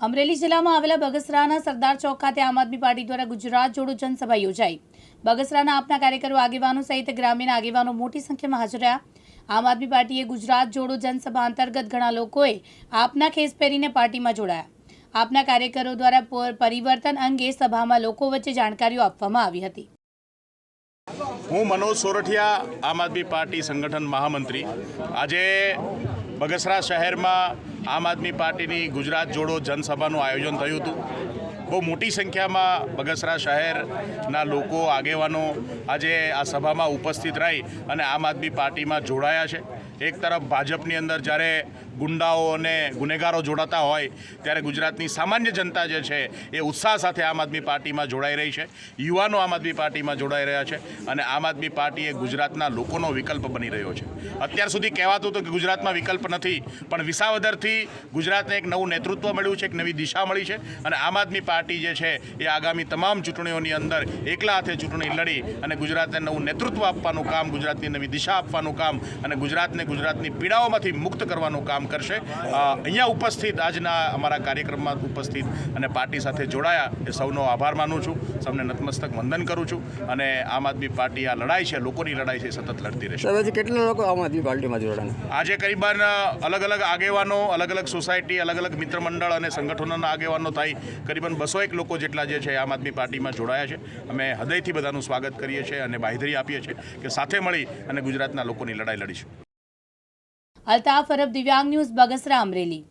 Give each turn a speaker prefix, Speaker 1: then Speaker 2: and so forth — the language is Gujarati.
Speaker 1: અમરેલી જિલ્લામાં આવેલા બગસરાના સરદાર ચોક ખાતે આમ આદમી પાર્ટી દ્વારા ગુજરાત જોડો જનસભા યોજાઈ. બગસરાના આપના કાર્યકરો આગેવાનો સહિત ગ્રામીણ આગેવાનો મોટી સંખ્યામાં હાજર રહ્યા. આમ આદમી પાર્ટીએ ગુજરાત જોડો જનસભા અંતર્ગત ઘણા લોકોએ આપના ખેસ પહેરીને પાર્ટીમાં જોડાયા. આપના કાર્યકરો દ્વારા પરિવર્તન અંગે સભામાં લોકો વચ્ચે જાણકારીઓ આપવામાં આવી હતી.
Speaker 2: હું મનોજ સોરઠિયા, આમ આદમી પાર્ટી સંગઠન મહામંત્રી. આજે બગસરા શહેરમાં આમ આદમી પાર્ટીની ગુજરાત જોડો જનસભાનું આયોજન થયું હતું. બહુ મોટી સંખ્યામાં બગસરા શહેરના લોકો, આગેવાનો આજે આ સભામાં ઉપસ્થિત રહી અને આમ આદમી પાર્ટીમાં જોડાયા છે. એક તરફ ભાજપની અંદર જ્યારે ગુંડાઓ અને ગુનેગારો જોડાતા હોય, ત્યારે ગુજરાતની સામાન્ય જનતા જે છે એ ઉત્સાહ સાથે આમ આદમી પાર્ટીમાં જોડાઈ રહી છે. યુવાનો આમ આદમી પાર્ટીમાં જોડાઈ રહ્યા છે અને આમ આદમી પાર્ટી એ ગુજરાતના લોકોનો વિકલ્પ બની રહ્યો છે. અત્યાર સુધી કહેવાતું હતું કે ગુજરાતમાં વિકલ્પ નથી, પણ વિસાવદરથી ગુજરાતને એક નવું નેતૃત્વ મળ્યું છે, એક નવી દિશા મળી છે અને આમ આદમી પાર્ટી જે છે એ આગામી તમામ ચૂંટણીઓની અંદર એકલા હાથે ચૂંટણી લડી અને ગુજરાતને નવું નેતૃત્વ આપવાનું કામ, ગુજરાતની નવી દિશા આપવાનું કામ અને ગુજરાતને ગુજરાતની પીડાઓમાંથી મુક્ત કરવાનું કામ કરશે. અહીંયા ઉપસ્થિત આજના અમારા કાર્યક્રમમાં ઉપસ્થિત અને પાર્ટી સાથે જોડાયા એ સૌનો આભાર માનું છું. સૌને નતમસ્તક વંદન કરું છું અને આમ આદમી પાર્ટી આ લડાઈ છે લોકોની લડાઈ છે સતત લડતી રહેશે.
Speaker 3: કેટલા લોકો આમ આદમી પાર્ટીમાં જોડાણ
Speaker 2: આજે કરીબન અલગ અલગ આગેવાનો અલગ અલગ સોસાયટી અલગ અલગ મિત્ર મંડળ અને સંગઠનોના આગેવાનો થાય. કરીબન બસો એક લોકો જેટલા જે છે આમ આદમી પાર્ટીમાં જોડાયા છે. અમે હૃદયથી બધાનું સ્વાગત કરીએ છીએ અને બાંહેધરી આપીએ છીએ કે સાથે મળી અને ગુજરાતના લોકોની લડાઈ લડીશું.
Speaker 1: અલ્તાફ અરબ દિવ્યાંગ ન્યૂઝ બગસરા અમરેલી